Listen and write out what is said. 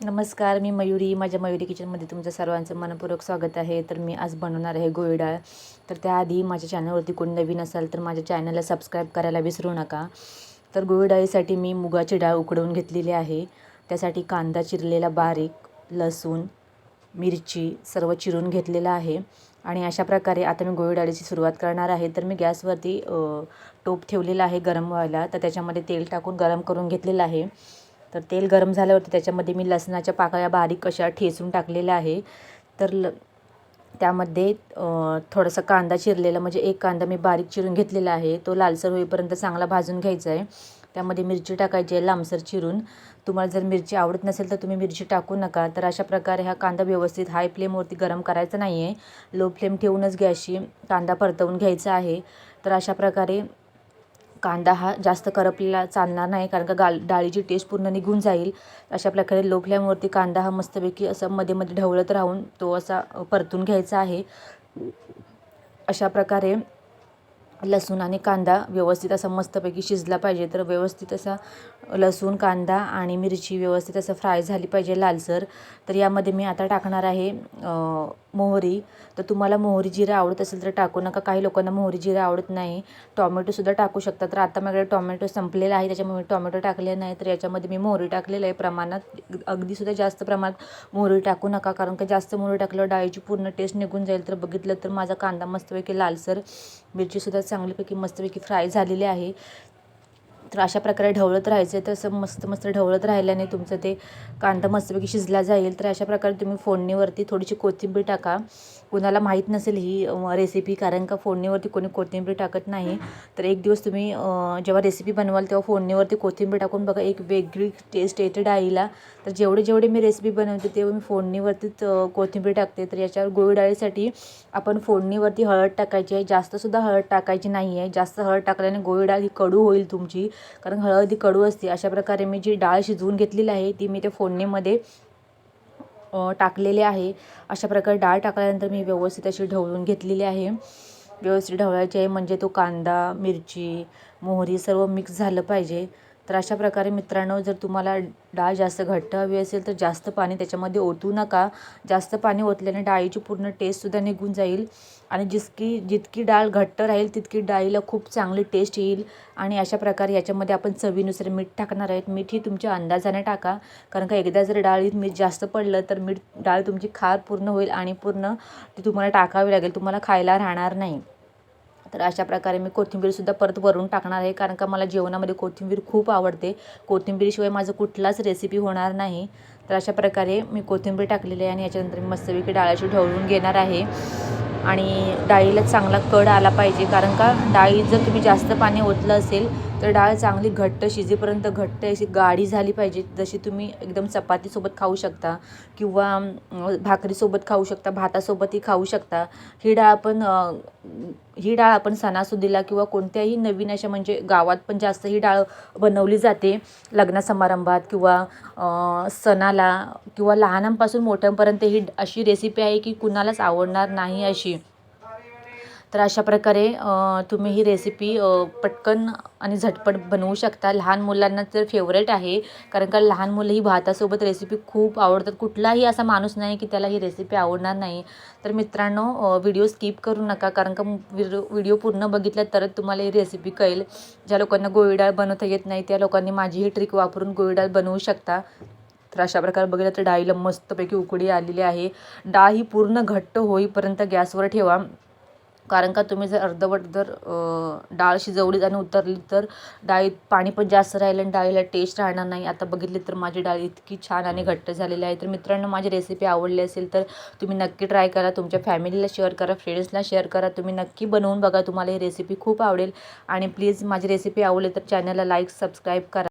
नमस्कार मी मयुरी. माझ्या मयुरी किचनमध्ये तुमचं सर्वांचं मनपूर्वक स्वागत आहे. तर मी आज बनवणार आहे गोळी डाळ तर त्याआधी माझ्या चॅनलवरती कोण नवीन असाल तर माझ्या चॅनलला सबस्क्राईब करायला विसरू नका. तर गोळी डाळीसाठी मी मुगाची डाळ उकडवून घेतलेली आहे. त्यासाठी कांदा चिरलेला बारीक लसूण मिरची सर्व चिरून घेतलेलं आहे. आणि अशा प्रकारे आता मी गोळी डाळीची सुरुवात करणार आहे. तर मी गॅसवरती टोप ठेवलेला आहे गरम व्हायला. तर त्याच्यामध्ये तेल टाकून गरम करून घेतलेलं आहे. तर तेल गरम झाल्यावरती त्याच्यामध्ये मी लसणाच्या पाकळ्या बारीक अशा ठेचून टाकलेल्या आहे. तर ल त्यामध्ये थोडंसं थोडासा कांदा चिरलेला म्हणजे एक कांदा मी बारीक चिरून घेतलेला आहे. तो लालसर होईपर्यंत चांगला भाजून घ्यायचा आहे. त्यामध्ये मिरची टाकायची आहे लांबसर चिरून. तुम्हाला जर मिरची आवडत नसेल तर तुम्ही मिरची टाकू नका. तर अशा प्रकारे हा कांदा व्यवस्थित हाय फ्लेमवरती गरम करायचा नाही आहे लो फ्लेम ठेवूनच गॅसशी कांदा परतवून घ्यायचा आहे. तर अशा प्रकारे कांदा हा जास्त करपलेला चालणार नाही कारण का गाल डाळीची टेस्ट पूर्ण निघून जाईल. अशा प्रकारे लो फ्लेमवरती कांदा हा मस्तपैकी असं मध्ये मध्ये ढवळत राहून तो असा परतून घ्यायचा आहे. अशा प्रकारे लसूण आणि कांदा व्यवस्थित असा मस्तपैकी शिजला पाहिजे. तर व्यवस्थित असा लसूण कांदा आणि मिरची व्यवस्थित असं फ्राय झाली पाहिजे लालसर. तर यामध्ये मी आता टाकणार आहे मोहरी. तर तुम्हाला मोहरी जिरा आवडत असेल तर टाकू नका. काही लोकांना मोहरी जिरा आवडत नाही. टॉमॅटोसुद्धा टाकू शकता. तर आता माझ्याकडे टॉमॅटो संपलेला आहे. त्याच्यामुळे मी टॉमॅटो टाकले नाही. तर याच्यामध्ये मी मोहरी टाकलेलं आहे प्रमाणात. अगदीसुद्धा जास्त प्रमाणात मोहरी टाकू नका. कारण का जास्त मोहरी टाकल्यावर डाळीची पूर्ण टेस्ट निघून जाईल. तर बघितलं तर माझा कांदा मस्तपैकी लालसर. मिरचीसुद्धा चांगल्यापैकी मस्तपैकी फ्राय झालेली आहे. तर अशा प्रकारे ढवळत राहायचं आहे तसं मस्त मस्त ढवळत राहिल्याने तुमचं ते कांदा मस्तपैकी शिजला जाईल. तर अशा प्रकारे तुम्ही फोडणीवरती थोडीशी कोथिंबीर टाका. कुणाला माहीत नसेल ही रेसिपी कारण का फोडणीवरती कोणी कोथिंबीर टाकत नाही. तर एक दिवस तुम्ही जेव्हा रेसिपी बनवाल तेव्हा फोडणीवरती कोथिंबीर टाकून बघा एक वेगळी टेस्ट येते डाळीला. तर जेवढे जेवढे मी रेसिपी बनवते तेव्हा मी फोडणीवरतीच कोथिंबीर टाकते. तर याच्यावर गोळी डाळीसाठी आपण फोडणीवरती हळद टाकायची आहे. जास्तसुद्धा हळद टाकायची नाही आहे जास्त हळद टाकल्याने गोळी डाळ ही कडू होईल तुमची. कारण हळद ही कडू असते. अशा प्रकारे मी जी डाळ शिजवून घेतलेली आहे ती मी त्या फोडणीमध्ये टाकलेली टाकलेले आहे. अशा प्रकारे डाळ टाकल्यानंतर मी व्यवस्थित अशी ढवळून घेतलेली आहे. व्यवस्थित ढवळायची आहे म्हणजे तो कांदा मिरची मोहरी सर्व मिक्स झालं पाहिजे. तर अशा प्रकारे मित्रांनो जर तुम्हाला डाळ जास्त घट्ट हवी असेल तर जास्त पाणी त्याच्यामध्ये ओतू नका. जास्त पाणी ओतल्याने डाळीची पूर्ण टेस्टसुद्धा निघून जाईल. आणि जितकी जितकी डाळ घट्ट राहील तितकी डाळीला खूप चांगली टेस्ट येईल. आणि अशा प्रकारे याच्यामध्ये आपण चवीनुसार मीठ टाकणार आहेत. मीठ ही तुमच्या अंदाजाने टाका. कारण का एकदा जर डाळीत मीठ जास्त पडलं तर मीठ डाळ तुमची खार पूर्ण होईल आणि पूर्ण ती तुम्हाला टाकावी लागेल. तुम्हाला खायला राहणार नाही. तर अशा प्रकारे मी कोथिंबीरसुद्धा परत वरून टाकणार आहे कारण का मला जेवणामध्ये कोथिंबीर खूप आवडते. कोथिंबीरशिवाय माझं कुठलाच रेसिपी होणार नाही. तर अशा प्रकारे मी कोथिंबीर टाकलेली आहे आणि याच्यानंतर मी मस्तपैकी डाळाची ढवळून घेणार आहे. आणि डाळीला चांगला कड आला पाहिजे कारण का डाळी जर तुम्ही जास्त पाणी ओतलं असेल तर डाळ चांगली घट्ट शिजेपर्यंत घट्ट अशी गाढी झाली पाहिजे. जशी तुम्ही एकदम चपातीसोबत खाऊ शकता किंवा भाकरीसोबत खाऊ शकता भातासोबतही खाऊ शकता. ही डाळ आपण ही डाळ आपण सणासुदीला किंवा कोणत्याही नवीन अशा म्हणजे गावात पण जास्त ही डाळ बनवली जाते. लग्न समारंभात किंवा सणाला किंवा लहानांपासून मोठ्यांपर्यंत ही अशी रेसिपी आहे की कुणालाच आवडणार नाही अशी. तर अशा प्रकारे तुम्ही ही रेसिपी पटकन आणि झटपट बनवू शकता. लहान मुलांना तर फेवरेट आहे कारण का लहान मुलं ही भातासोबत रेसिपी खूप आवडतात. कुठलाही असा माणूस नाही की त्याला ही रेसिपी आवडणार नाही. तर मित्रांनो व्हिडिओ स्किप करू नका कारण का व्हिडिओ व्हिडिओ पूर्ण बघितला तरच तुम्हाला ही रेसिपी कळेल. ज्या लोकांना गोळी डाळ बनवता येत नाही त्या लोकांनी माझी ही ट्रिक वापरून गोळी डाळ बनवू शकता. तर अशा प्रकारे बघितलं तर डाळीला मस्तपैकी उकडी आलेली आहे. डाळ ही पूर्ण घट्ट होईपर्यंत गॅसवर ठेवा. कारण का तुम्ही जर अर्धवट जर डाळ शिजवली आणि उतरली तर डाळीत पाणी पण जास्त राहिलं आणि डाळीला टेस्ट राहणार नाही. आता बघितली तर माझी डाळ इतकी छान आणि घट्ट झालेली आहे. तर मित्रांनो माझी रेसिपी आवडली असेल तर तुम्ही नक्की ट्राय करा. तुमच्या फॅमिलीला शेअर करा फ्रेंड्सला शेअर करा. तुम्ही नक्की बनवून बघा. तुम्हाला ही रेसिपी खूप आवडेल. आणि प्लीज माझी रेसिपी आवडली तर चॅनलला लाईक सबस्क्राईब करा.